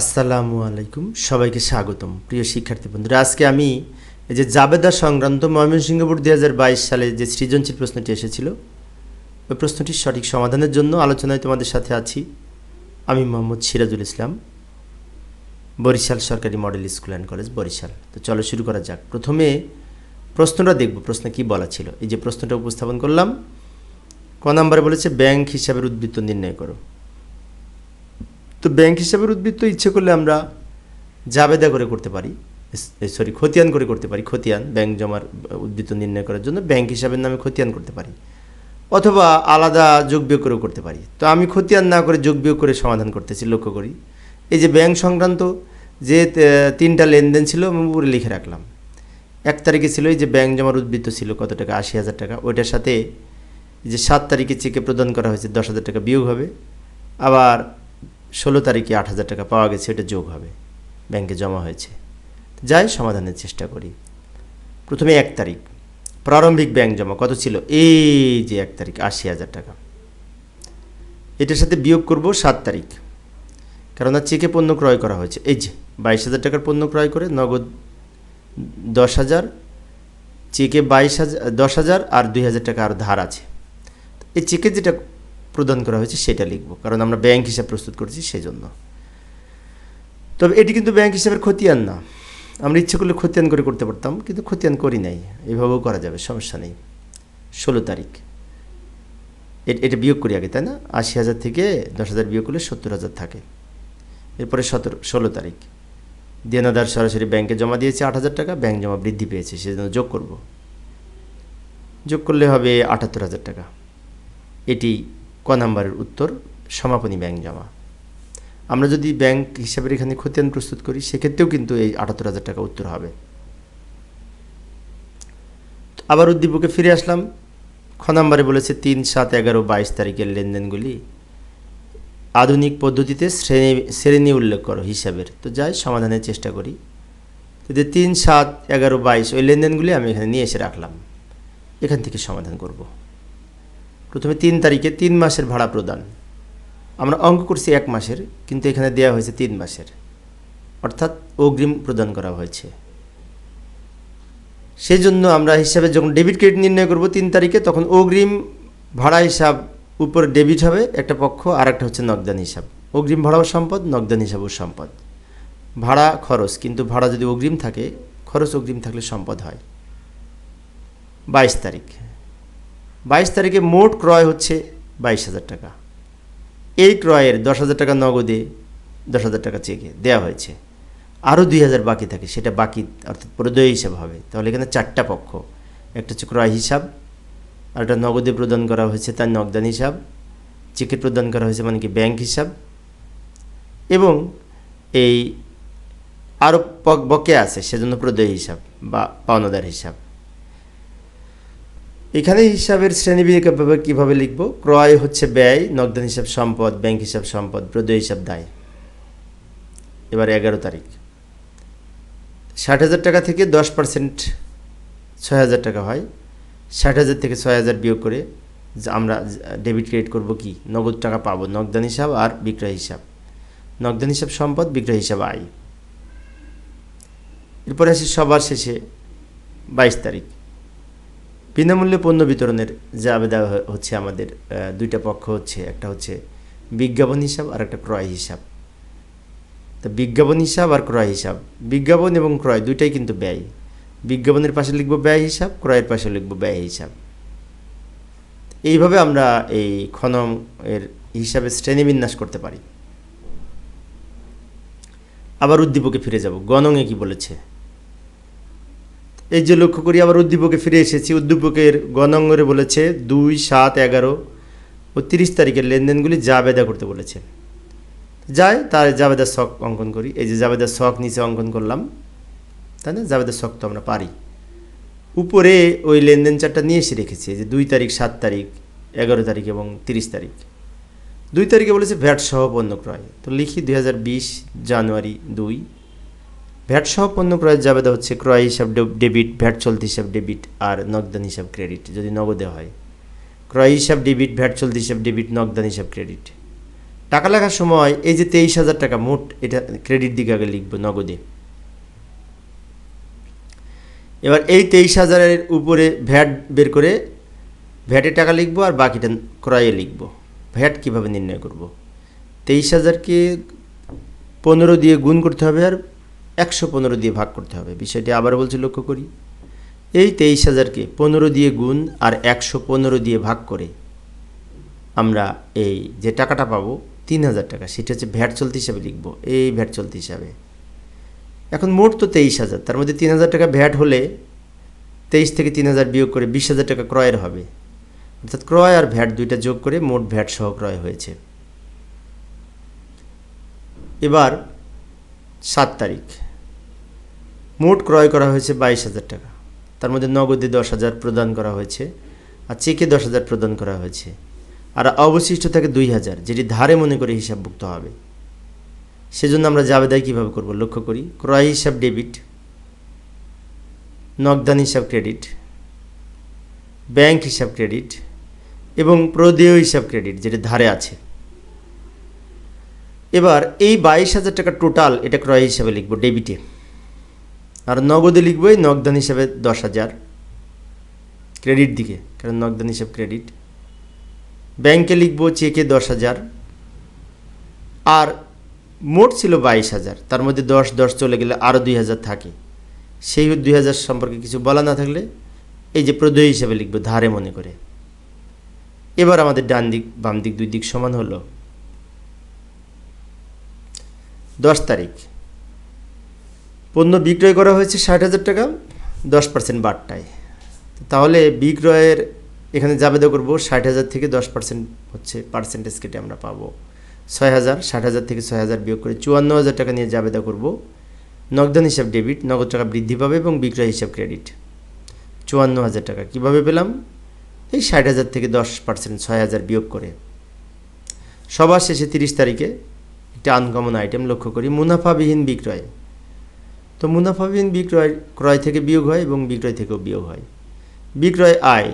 আসসালামু আলাইকুম, সবাইকে স্বাগতম। প্রিয় শিক্ষার্থী বন্ধুরা, আজকে আমি এই যে জাবেদা সংক্রান্ত ময়মনসিংহ বোর্ড দুই হাজার বাইশ সালে যে সৃজনশীল প্রশ্নটি এসেছিল, ওই প্রশ্নটির সঠিক সমাধানের জন্য আলোচনায় তোমাদের সাথে আছি আমি মোহাম্মদ সিরাজুল ইসলাম, বরিশাল সরকারি model school and college Barishal. তো চলো শুরু করা যাক। প্রথমে প্রশ্নটা দেখব, প্রশ্নে কি বলা ছিল? এই যে প্রশ্নটা উপস্থাপন করলাম, ক নম্বরে বলেছে, ব্যাংক হিসাবের উদ্বৃত্ত নির্ণয় করো। তো ব্যাংক হিসাবের উদ্বৃত্ত ইচ্ছে করলে আমরা জাবেদা করে করতে পারি সরি খতিয়ান করে করতে পারি, খতিয়ান ব্যাংক জমার উদ্বৃত্ত নির্ণয় করার জন্য ব্যাংক হিসাবের নামে খতিয়ান করতে পারি। অথবা আলাদা যোগ বিয়োগ করেও করতে পারি। তো আমি খতিয়ান না করে যোগ বিয়োগ করে সমাধান করতেছি, লক্ষ্য করি। এই যে ব্যাংক সংক্রান্ত যে তিনটা লেনদেন ছিল, আমি উপরে লিখে রাখলাম। এক তারিখে ছিল এই যে ব্যাংক জমার উদ্বৃত্ত ছিল, কত টাকা? আশি হাজার টাকা। ওইটার সাথে যে সাত তারিখে চেকে প্রদান করা হয়েছে, দশ হাজার টাকা বিয়োগ হবে। আবার ষোলো তারিখে আট হাজার টাকা পাওয়া গেছে, এটা যোগ হবে। ব্যাংকে জমা হয়েছে। যাই, সমাধানের চেষ্টা করি। প্রথমে এক তারিখ। প্রারম্ভিক ব্যাংক জমা কত ছিল? এই যে এক তারিখ, আশি হাজার টাকা। এটার সাথে বিয়োগ করব সাত তারিখ। কেননা চেকে পণ্য ক্রয় করা হয়েছে। এই যে, বাইশ হাজার টাকার পণ্য ক্রয় করে নগদ দশ হাজার, চেকে বাইশ হাজার, দশ হাজার আর দুই হাজার টাকা আর ধার আছে। এই চেকে যেটা প্রদান করা হয়েছে, সেটা লিখব। কারণ আমরা ব্যাংক হিসাব প্রস্তুত করছি সেজন্য। তবে এটি কিন্তু ব্যাংক হিসাবের খতিয়ান না। আমরা ইচ্ছে করলে খতিয়ান করে করতে পারতাম, কিন্তু খতিয়ান করি নাই। এভাবেও করা যাবে, সমস্যা নেই। ষোলো তারিখ। এটা বিয়োগ করি আগে, তাই না? আশি হাজার থেকে দশ হাজার বিয়োগ করলে সত্তর হাজার থাকে। এরপরে সতেরো, ষোলো তারিখ। দেনাদার সরাসরি ব্যাংকে জমা দিয়েছে আট হাজার টাকা, ব্যাংক জমা বৃদ্ধি পেয়েছে, সেজন্য যোগ করব। যোগ করলে হবে আটাত্তর হাজার টাকা। এটি ক নাম্বারের উত্তর? সমাপনী ব্যাংক জমা। আমরা যদি ব্যাংক হিসাবের এখানে খতিয়ান প্রস্তুত করি, সেক্ষেত্রেও কিন্তু এই আটাত্তর হাজার টাকা উত্তর হবে। আবার উদ্দীপকে ফিরে আসলাম। খ নাম্বারে বলেছে তিন সাত এগারো বাইশ তারিখের লেনদেনগুলি আধুনিক পদ্ধতিতে শ্রেণি শ্রেণি উল্লেখ করো হিসাবের। তো যাই, সমাধানের চেষ্টা করি। তো যে তিন সাত এগারো বাইশ ওই লেনদেনগুলি আমি এখানে নিয়ে এসে রাখলাম। এখান থেকে সমাধান করব। প্রথমে তিন তারিখে তিন মাসের ভাড়া প্রদান। আমরা অঙ্ক করছি এক মাসের, কিন্তু এখানে দেওয়া হয়েছে তিন মাসের। অর্থাৎ অগ্রিম প্রদান করা হয়েছে। সেই জন্য আমরা হিসাবে যখন ডেবিট ক্রেডিট নির্ণয় করব তিন তারিখে, তখন অগ্রিম ভাড়া হিসাব উপর ডেবিট হবে, একটা পক্ষ, আর একটা হচ্ছে নগদান হিসাব। অগ্রিম ভাড়াও সম্পদ, নগদান হিসাবও সম্পদ। ভাড়া, খরচ, কিন্তু ভাড়া যদি অগ্রিম থাকে, খরচ অগ্রিম থাকলে সম্পদ হয়। বাইশ তারিখ। বাইশ তারিখে মোট ক্রয় হচ্ছে বাইশ হাজার টাকা। এই ক্রয়ের দশ হাজার টাকা নগদে দশ হাজার টাকা চেকে দেওয়া হয়েছে। আরও দুই হাজার বাকি থাকে, সেটা বাকি অর্থাৎ প্রদেয় হিসাব হবে। তাহলে এখানে চারটা পক্ষ, একটা হচ্ছে ক্রয় হিসাব, আর একটা নগদে প্রদান করা হয়েছে তার নগদান হিসাব, চেকে প্রদান করা হয়েছে মানে কি ব্যাংক হিসাব। এবং এই আরও বকে আছে, সেজন্য প্রদেয় হিসাব বা পাওনাদার হিসাব। এখানে হিসাবের শ্রেণীবিভাগ কীভাবে লিখব? ক্রয় হচ্ছে ব্যয়, নগদান হিসাব সম্পদ, ব্যাংক হিসাব সম্পদ, প্রদেয় হিসাব দায়। এবার এগারো তারিখ। ষাট হাজার টাকা থেকে দশ পার্সেন্ট ছয় হাজার টাকা হয়। ষাট হাজার থেকে ছয় হাজার বিয়োগ করে আমরা ডেবিট ক্রেডিট করব কি? নগদ টাকা পাবো, নগদান হিসাব আর বিক্রয় হিসাব। নগদান হিসাব সম্পদ, বিক্রয় হিসাব আয়। এরপরে আসি সবার শেষে বাইশ তারিখ। বিনামূল্যে পণ্য বিতরণের যে আবেদন হচ্ছে আমাদের দুইটা পক্ষ হচ্ছে, একটা হচ্ছে বিজ্ঞাপন হিসাব আর একটা ক্রয় হিসাব। তো বিজ্ঞাপন হিসাব আর ক্রয় হিসাব, বিজ্ঞাপন এবং ক্রয় দুইটাই কিন্তু ব্যয়। বিজ্ঞাপনের পাশে লিখব ব্যয় হিসাব, ক্রয়ের পাশে লিখব ব্যয় হিসাব। এইভাবে আমরা এই খনম এর হিসাবে শ্রেণীবিন্যাস করতে পারি। আবার উদ্দীপকে ফিরে যাব। গণঙে কি বলেছে? এই যে লক্ষ্য করি, আবার উদ্দীপকে ফিরে এসেছি। উদ্দীপকের গণাঙ্গরে বলেছে, দুই, সাত, এগারো ও তিরিশ তারিখের লেনদেনগুলি জাবেদা করতে বলেছে। যাই, তার জাবেদার শখ অঙ্কন করি। এই যে জাবেদার শখ নিচে অঙ্কন করলাম, তাই না? জাবেদার শখ তো আমরা পারি। উপরে ওই লেনদেন চারটা নিয়ে এসে রেখেছি। যে দুই তারিখ, সাত তারিখ, এগারো তারিখ এবং তিরিশ তারিখ। দুই তারিখে বলেছে, ভ্যাট সহ পণ্য ক্রয়। তো লিখি দু হাজার বিশ জানুয়ারি দুই। ভ্যাট সহ পণ্য ক্রয়ের জাবেদা হচ্ছে ক্রয় হিসাব ডেবিট, ভ্যাট চলতি হিসাব ডেবিট আর নগদান হিসাব ক্রেডিট যদি নগদে হয়। ক্রয় হিসাব ডেবিট, ভ্যাট চলতি হিসাব ডেবিট, নগদান হিসাব ক্রেডিট। টাকা লেখার সময় এই যে তেইশ হাজার টাকা মোট, এটা ক্রেডিট দিকে আগে লিখব নগদে। এবার এই তেইশ হাজারের উপরে ভ্যাট বের করে ভ্যাটে টাকা লিখব আর বাকিটা ক্রয়ে লিখব। ভ্যাট কীভাবে নির্ণয় করব? তেইশ হাজারকে পনেরো দিয়ে গুণ করতে হবে আর একশো পনেরো দিয়ে ভাগ করতে হবে। বিষয়টি আবার বলছি, লক্ষ্য করি। এই তেইশ হাজারকে পনেরো দিয়ে গুণ আর একশো পনেরো দিয়ে ভাগ করে আমরা এই যে টাকাটা পাবো, তিন হাজার টাকা, সেটা হচ্ছে ভ্যাট চলতি হিসাবে লিখব। এই ভ্যাট চলতি হিসাবে। এখন মোট তো তেইশ হাজার, তার মধ্যে তিন হাজার টাকা ভ্যাট হলে তেইশ থেকে তিন হাজার বিয়োগ করে বিশ হাজার টাকা ক্রয়ের হবে। অর্থাৎ ক্রয় আর ভ্যাট দুইটা যোগ করে মোট ভ্যাট সহ ক্রয় হয়েছে। এবার সাত তারিখ। মোট ক্রয় করা হয়েছে বাইশ হাজার টাকা। তার মধ্যে নগদে দশ হাজার প্রদান করা হয়েছে আর চেকে দশ হাজার প্রদান করা হয়েছে। আর অবশিষ্ট থাকে দুই হাজার, যেটি ধারে মনে করে হিসাবভুক্ত হবে। সেজন্য আমরা জাবেদায় কীভাবে করব লক্ষ্য করি, ক্রয় হিসাব ডেবিট, নগদান হিসাব ক্রেডিট, ব্যাংক হিসাব ক্রেডিট এবং প্রদেয় হিসাব ক্রেডিট, যেটা ধারে আছে। এবার এই বাইশ হাজার টাকা টোটাল এটা ক্রয় হিসাবে লিখব ডেবিটে। আর নগদে লিখব এই নগদান হিসাবে দশ হাজার ক্রেডিট দিকে, কারণ নগদান হিসাব ক্রেডিট। ব্যাংকে লিখব চেকে দশ হাজার, আর মোট ছিল বাইশ হাজার, তার মধ্যে দশ দশ চলে গেলে আরও দুই হাজার থাকে। সেই দুই হাজার সম্পর্কে কিছু বলা না থাকলে এই যে প্রদেয় হিসাবে লিখব ধারে মনে করে। এবার আমাদের ডান দিক, বাম দিক, দুই দিক সমান হলো দশ তারিখ। পণ্য বিক্রয় করা হয়েছে ষাট হাজার টাকা, দশ পার্সেন্ট বাটটায় তাহলে বিক্রয়ের এখানে জাবেদা করব, ষাট হাজার থেকে দশ পার্সেন্ট হচ্ছে পার্সেন্টেজ কেটে আমরা পাবো। ছয় হাজার, ষাট হাজার থেকে ছয় হাজার বিয়োগ করে চুয়ান্ন হাজার টাকা নিয়ে জাবেদা করব। নগদান হিসাব ডেবিট, নগদ টাকা বৃদ্ধি পাবে এবং বিক্রয় হিসাব ক্রেডিট। চুয়ান্ন হাজার টাকা কীভাবে পেলাম? এই ষাট হাজার থেকে দশ পার্সেন্ট ছয় হাজার বিয়োগ করে। সবার শেষে তিরিশ তারিখে একটা আনকমন আইটেম লক্ষ্য করি, মুনাফাবিহীন বিক্রয়। তো মুনাফাবিহীন বিক্রয়, ক্রয় থেকে বিয়োগ হয় এবং বিক্রয় থেকেও বিয়োগ হয়। বিক্রয় আয়,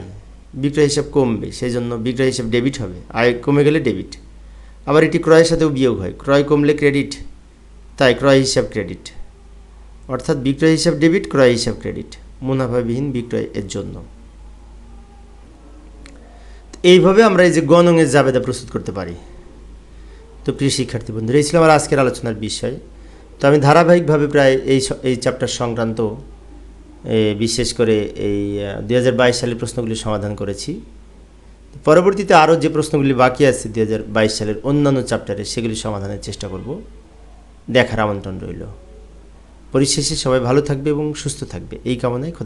বিক্রয় হিসাব কমবে সেই জন্য বিক্রয় হিসাব ডেবিট হবে। আয় কমে গেলে ডেবিট আবার এটি ক্রয়ের সাথেও বিয়োগ হয়। ক্রয় কমলে ক্রেডিট তাই ক্রয় হিসাব ক্রেডিট অর্থাৎ বিক্রয় হিসাব ডেবিট ক্রয় হিসাব ক্রেডিট মুনাফাবিহীন বিক্রয় এর জন্য। এইভাবে আমরা এই যে গণঙের জাবেদা প্রস্তুত করতে পারি। তো প্রিয় শিক্ষার্থী বন্ধুরা, এই ছিল আমার আজকের আলোচনার বিষয়। তো আমি ধারাবাহিকভাবে প্রায় এই এই চ্যাপ্টার সংক্রান্ত বিশেষ করে এই দু হাজার বাইশ সালের প্রশ্নগুলি সমাধান করেছি। পরবর্তীতে আরও যে প্রশ্নগুলি বাকি আছে দু হাজার বাইশ সালের অন্যান্য চ্যাপ্টারে সেগুলি সমাধানের চেষ্টা করব। দেখার আমন্ত্রণ রইল। পরিশেষে সবাই ভালো থাকবে এবং সুস্থ থাকবে। এই কামনায়